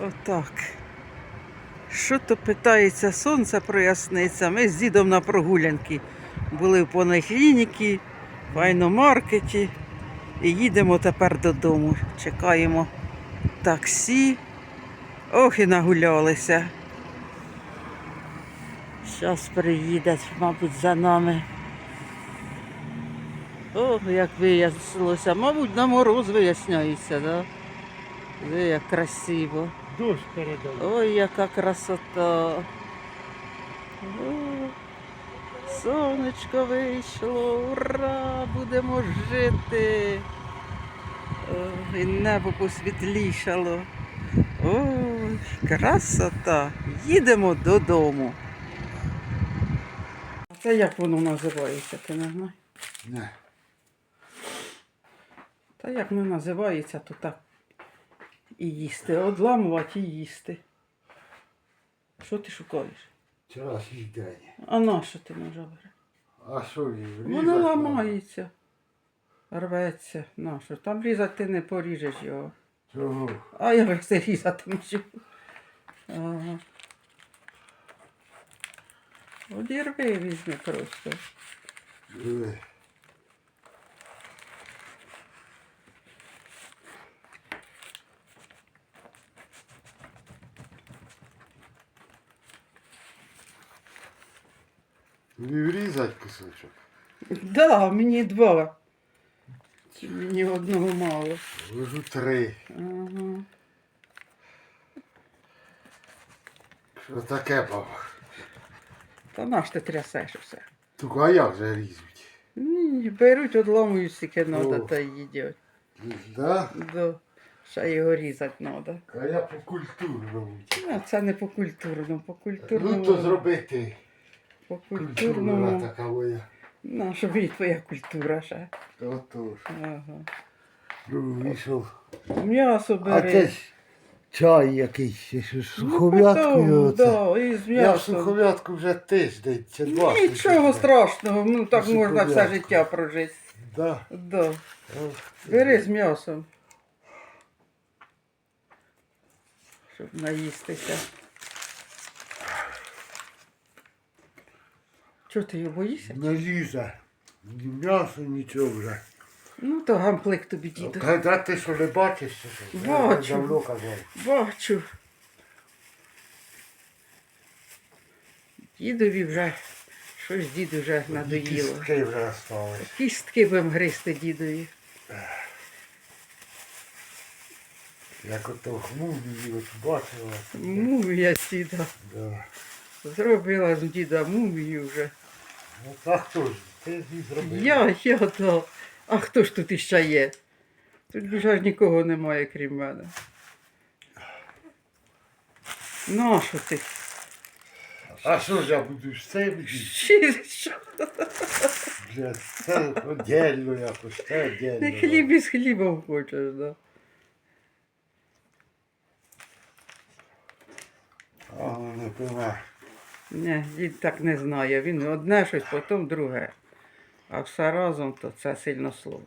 Отак. Що то питається, сонце проясниться. Ми з дідом на прогулянки були в поліклініці, в айномаркеті і їдемо тепер додому. Чекаємо таксі. Ох і нагулялися. Зараз приїдуть, мабуть, за нами. Ох, як вияснилося. Мабуть, на мороз виясняється, да? Диви, як красиво. Дощ передав. Ой, яка красота. Сонечко вийшло, ура! Будемо жити. О, і небо посвітлішало. Ой, красота. Їдемо додому. А це як воно називається, ти не знаєш? Не. Та як не називається, то так і їсти. Одламувати і їсти. Що ти шукаєш? Вчорашній день. А на що ти ножа береш? А що її? Воно ламається, рветься. На що? Там різати ти не поріжеш його. Чого? А я як це різатиму. Ага. Одірви візьми просто. Диви. Не врізать кусочок. Да, мені два. Чи Мені одного мало. Ложу три. Ага. Що таке, баба? Та наш ти трясеш усе. Тільки а як же різуть? Ні, беруть, одламують скільки треба О. та й їдять. Да? Да. Ще його різати треба. А я по культурному. А це не по культурному, по культурному. Ну то зробити. По культурному. така моя. На, щоб і твоя культура ще. Отож. Ага. Ну, вийшов. М'ясо А бери. це ж чай якийсь, ще ж Ну, потім, оце. да, і з Я в м'ясом. сухов'ятку вже тиждень чи два. Нічого страшного, ну так Ну, можна все життя прожити. Да. Да. Ох, Бери з м'ясом. Щоб наїстися. Чого ти його боїшся? Не лізе. Ні м'ясо, нічого вже. Ну то гамплик тобі діду. Та ти що не бачиш? чи що? Бачу. Давно казав. Бачу. Дідові вже щось діду вже надоїло. Кістки вже стали. Кістки будемо гризти дідові. Як ото хмурі, от бачила. Мумія з діда. Да. Зробила з діда мумію вже. Ну так хто ж? Ти ж і зробив. Я, я да. А хто ж тут іще є? Тут вже ж нікого немає, крім мене. Нащо ти? А що ж я буду з цим? їсти? Чи що? Бля, Це одельно якось, це. Ти хліб із хлібом хочеш, да? А, ну, не пила. Ні, дід так не знає. Він одне щось, потім друге. А все разом то це сильно сложно.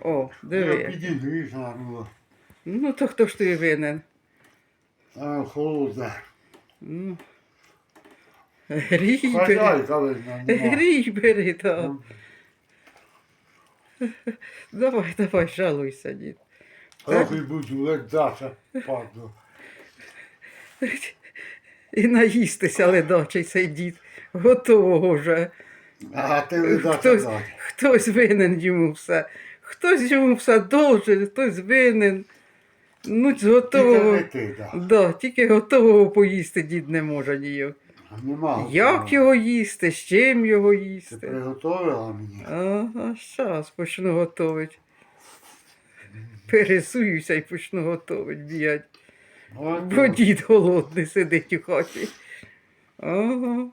О, Я диви. жарила. Ну то хто ж ти винен? А, холодно. Ну. Грій бери. Хазяйка видно, нема. Грій бери, так. Давай, давай, жалуйся, дід. Трохи буду ледача паду. І наїстися ледачий цей дід. Готового вже. А ти ледача Хтось, хтось винен йому все. Хтось йому все должен, хтось винен. Ну, з Тільки готового. не ти, да. Да, тільки готового поїсти дід не може ніяк. Нема. Як його їсти, з чим його Ти їсти? приготувала мені? Ага, зараз почну готувати. Пересуюся і почну готувати, бігать. Бо дід голодний сидить у хаті. Ага.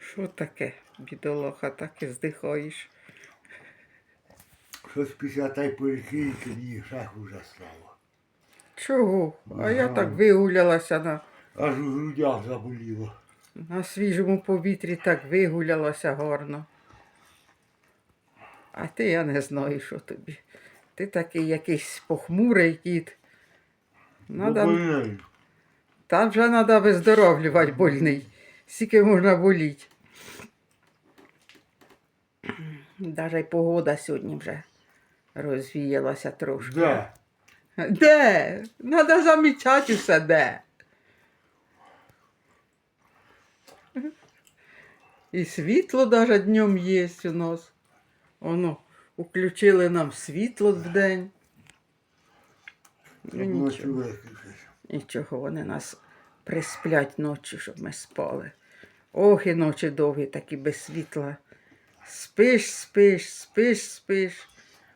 Що таке, бідолаха, так і здихаєш. Щось після тієї поліклініки мені ще хуже стало. Чого? А я Ага. так вигулялася на, Аж у грудях заболіло. на свіжому повітрі, так вигулялася гарно. А ти я не знаю, що тобі. Ти такий якийсь похмурий кіт. Надо, Бо там вже треба виздоровлювати больний. Скільки можна боліти. Даже й погода сьогодні вже розвіялася трошки. Да. Де? Надо замічати все де. І світло даже днем є у нас. Воно, включили нам світло вдень. Ну, нічого. Нічого, вони нас присплять ночі, щоб ми спали. Ох, і ночі довгі, такі без світла. Спиш, спиш, спиш, спиш.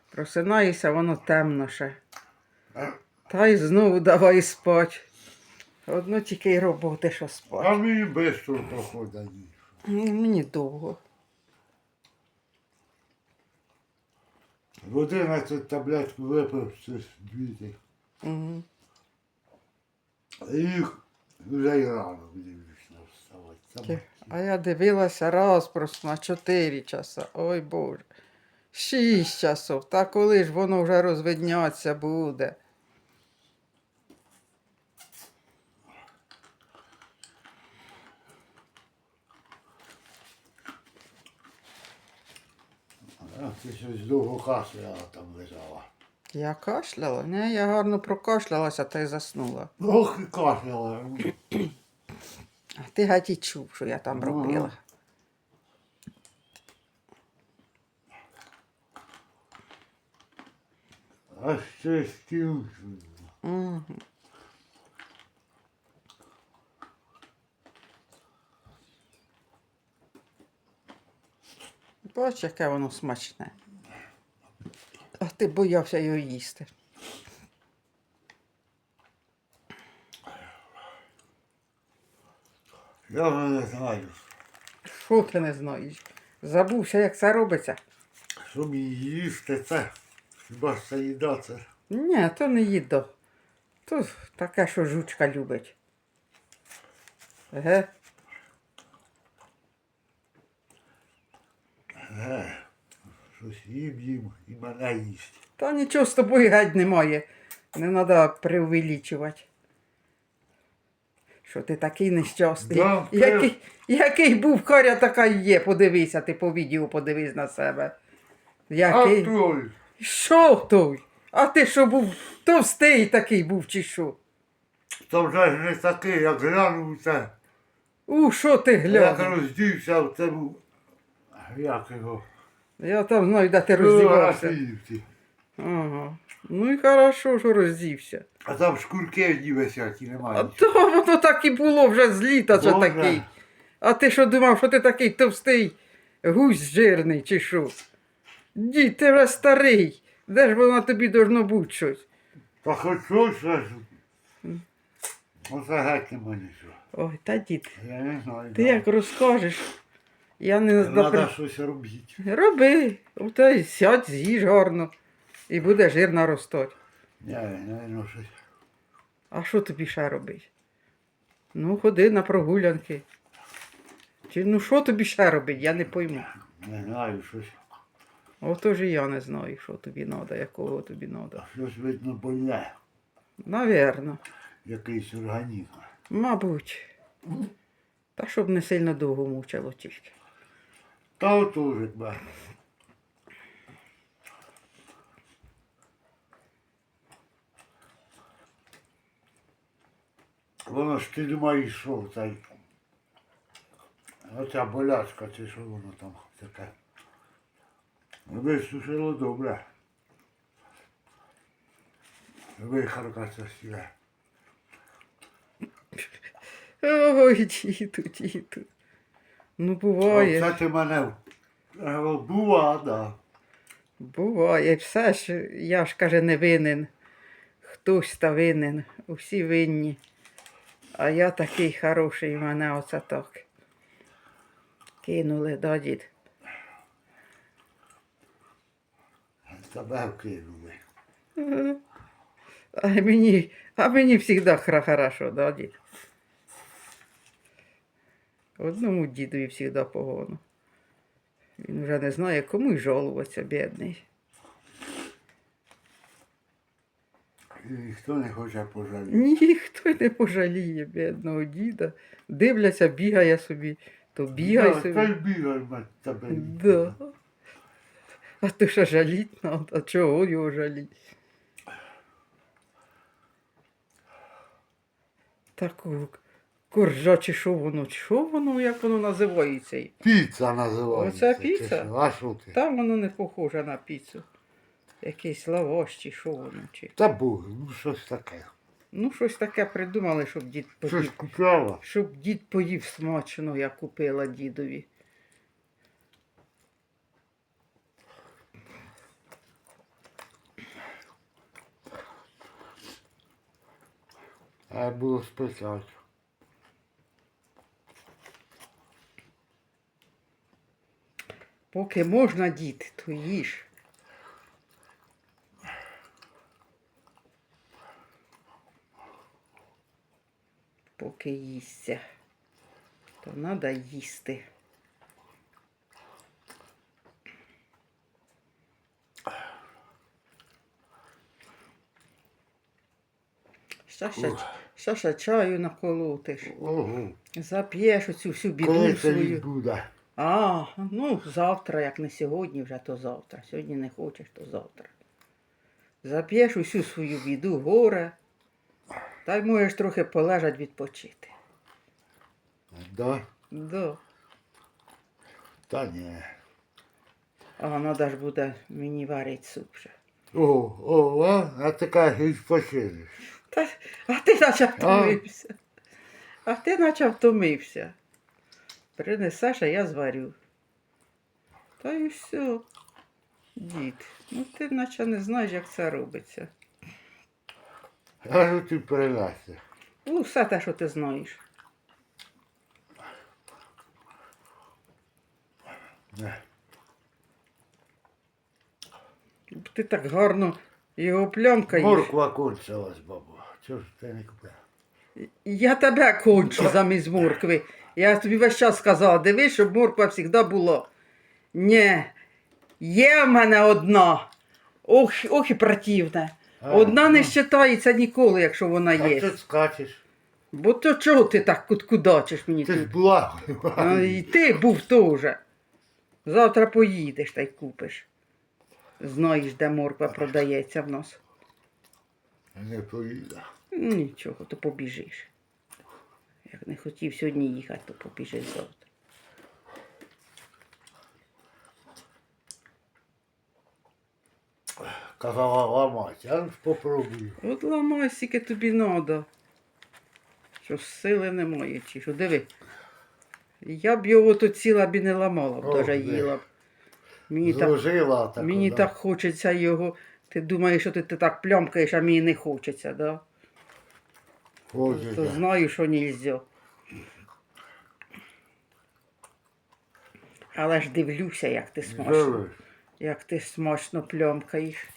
Просинаєшся, воно темно ще. Та й знову давай спать. Одно тільки й роботи, що а мені швидко проходить. Ні, Мені довго. В 11 таблетку випив дві. Угу. І їх вже й рано дивлюся вставати. А я дивилася раз просто на 4 часа. Ой Боже. 6 часов. Та коли ж воно вже розвидняться буде. А ти щось довго кашляла там лежала. Я кашляла? Ні, я гарно прокашлялася та й заснула. Ох, і кашляла. А ти геть і чув, що я там робила. А ще стіл. Угу. Бач, яке воно смачне. А ти боявся його їсти. Я вже не знаю, Що ти не знаєш? Забувся, як це робиться. що мені їсти це. Хіба ж це їда це. Ні, то не їдо. То таке, що жучка любить. Еге? Щось їм їм і мене їсть. Та нічого з тобою геть немає. Не треба преувеличувати. Що ти такий нещасний. Да, який, який був харя, така і є. Подивися, ти по відео подивись на себе. А той, Що той? А ти що був товстий такий був, чи що? то вже ж не такий, як глянув це. У, що ти глянув? Як роздівся в цьому. Як його? Я там знаю, де ти роздівався. Ага. Ну і хорошо, що роздівся. А там шкурки одні висять і А немає. то воно так і було вже з літа, Боже. такий. А ти що думав, що ти такий товстий гусь жирний, чи що? Дід, ти вже старий. Де ж воно тобі должно бути щось? Та хоч щось. ще ж. Оце геть нема нічого. Ой, та дід, Я не знаю. ти як розкажеш, я не Треба знаю. щось робити. Роби, та й сядь, з'їж гарно. І буде жир наростати. Ні, не щось. А що тобі ще робити? Ну, ходи на прогулянки. Чи ну що тобі ще робити, я не пойму. Не знаю, щось. Отож і я не знаю, що тобі треба, якого тобі треба. Щось видно больне. Навірно, Якийсь організм. мабуть. Та щоб не сильно довго мучило тільки. Та отож, якби. Воно ж ти думаєш, що цей. Оця болячка, чи що воно там таке. Висушило добре. Вихарка це сіре. Ой, діду, діду. Ну, буває. Оце ти мене була, да. Буває. Все ж, я ж каже, не винен. Хтось та винен. Усі винні. А я такий хороший, мене оце так. Кинули, да, дід? Тебе вкинули. А мені, а мені завжди хорошо, да, дід? Одному дідові завжди погано. Він вже не знає, кому й жалуватися, бідний. Ніхто не хоче пожаліти. Ніхто не пожаліє бідного діда. Дивляться, бігає собі, то бігай Да, Та й собі. бігай мать тебе. Да. А то що жаліть надо, а чого його жаліть? Таку коржа чи що воно, що воно, як воно називається? Піца називається. Оце піца? чи що? А що ти? Там воно не похоже на піцу. Якийсь лаваш чи що воно. Чи... Та був, ну щось таке. Ну, щось таке придумали, щоб дід Щось поїв. купляла. Щоб дід поїв смачно, я купила дідові. А було спитати. Поки можна дід, то їж. Поки їсться, то треба їсти. Щаша, щаша чаю наколотиш. Ого. Зап'єш оцю всю біду Коли це свою. відбуде? А, ну завтра, як не сьогодні, вже то завтра. Сьогодні не хочеш, то завтра. Зап'єш усю свою біду, горе, та й можеш трохи полежать відпочити. Да? Да. Та ні. А треба ж буде мені варити суп вже. О, о, а, а ти кажеш, відпочинеш. Та, а ти наче втомився. А ти наче втомився. Принесеш, а я зварю. Та і все. Дід, ну ти наче не знаєш, як це робиться. А ти перенася? Ну, все те, що ти знаєш. Не. Ти так гарно його плямкаєш. Морква кончилась, бабу. Чого ж ти не купила? Я тебе кончу замість моркви. Я тобі весь час сказала, дивись, щоб морква завжди була. Ні, є в мене одна. Ох, ох і противна. Одна не вважається ніколи, якщо вона А є. ти скачеш. Бо то чого ти так куткудачиш мені Ти ж тут? була. А, і ти був теж. Завтра поїдеш та й купиш. Знаєш, де морква продається в нас. Не поїде. Ну, Нічого, то побіжиш. Як не хотів сьогодні їхати, то побіжиш завтра. Казала ламати, а ж попробуй. От ламай, скільки тобі треба. Що сили немає, чи що. Диви. Я б його то ціла б і не ламала б, даже їла б. Мені так, Зложила так. мені да. так хочеться його. Ти думаєш, що ти, ти так плямкаєш, а мені не хочеться, да? Хочеться. То знаю, що нельзя. Але ж дивлюся, як ти смачно. Як ти смачно плямкаєш.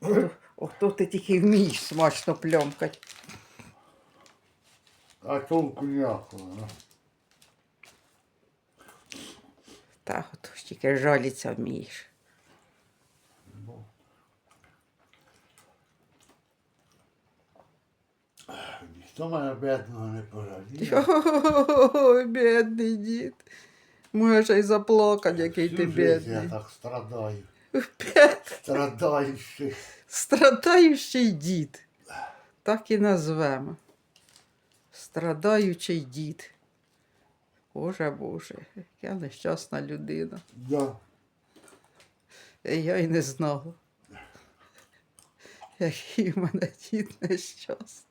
Ото, ото ти тільки вмієш смачно плямкати. А толку ніякого. ну. Та ото тільки жаліться вмієш. Ніхто мене бідного не пожаліє. Ой, бідний дід. Може й заплакати, який ти Всю бідний. Я так страдаю. Страдаючий. Страдаючий дід. Так і назвемо. Страдаючий дід. Боже Боже, яка нещасна людина. Да. Я й не знала. Який в мене дід нещасний.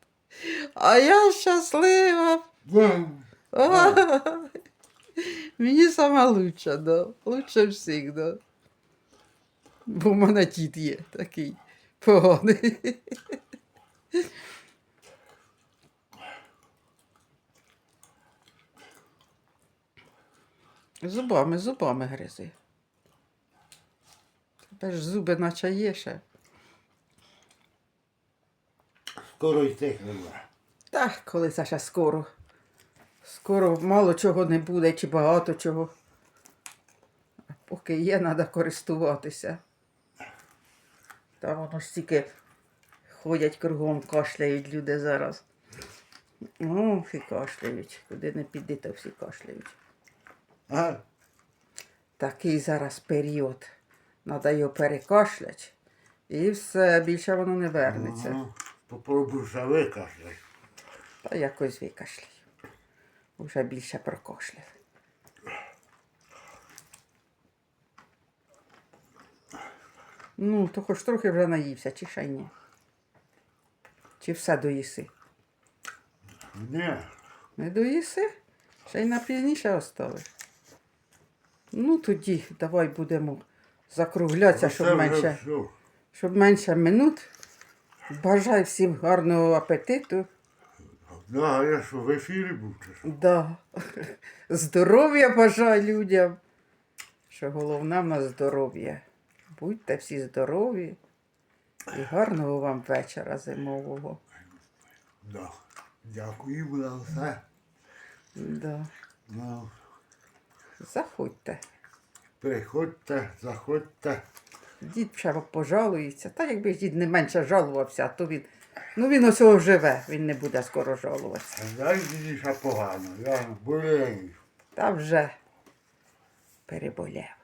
А я щаслива. Да. Мені сама лучша, да. Лучше всіх, да. Бо в мене дід є такий поганий. Зубами, зубами гризи. Тебе ж зуби наче є ще. Скоро йти треба. Так, коли це ще скоро. Скоро мало чого не буде, чи багато чого. А поки є, треба користуватися. Та воно ж тільки ходять кругом, кашляють люди зараз. Ох, і кашляють. Куди не піди, то всі кашляють. А? Такий зараз період. Треба його перекашляти. І все, більше воно не вернеться. Ну, Попробуй ще викашляй. Та якось викашляю. Уже більше прокашляв. Ну, то хоч трохи вже наївся, чи ще й ні? Чи все доїси? Ні. Не доїси? Ще й на пізніше оставив. Ну тоді давай будемо закруглятися, щоб менше, щоб менше минут. Бажаю всім гарного апетиту. Да, я що в ефірі був чи що? Да. Здоров'я бажаю людям. Що головне в нас здоров'я. Будьте всі здорові і гарного вам вечора зимового. Да. Дякую за все. Да. Ну, Заходьте. приходьте, заходьте. Дід ще пожалується. Та якби ж дід не менше жалувався, то він. Ну він усього живе, він не буде скоро жалуватися. Знаєш, ще погано. Я болею. Та вже переболів.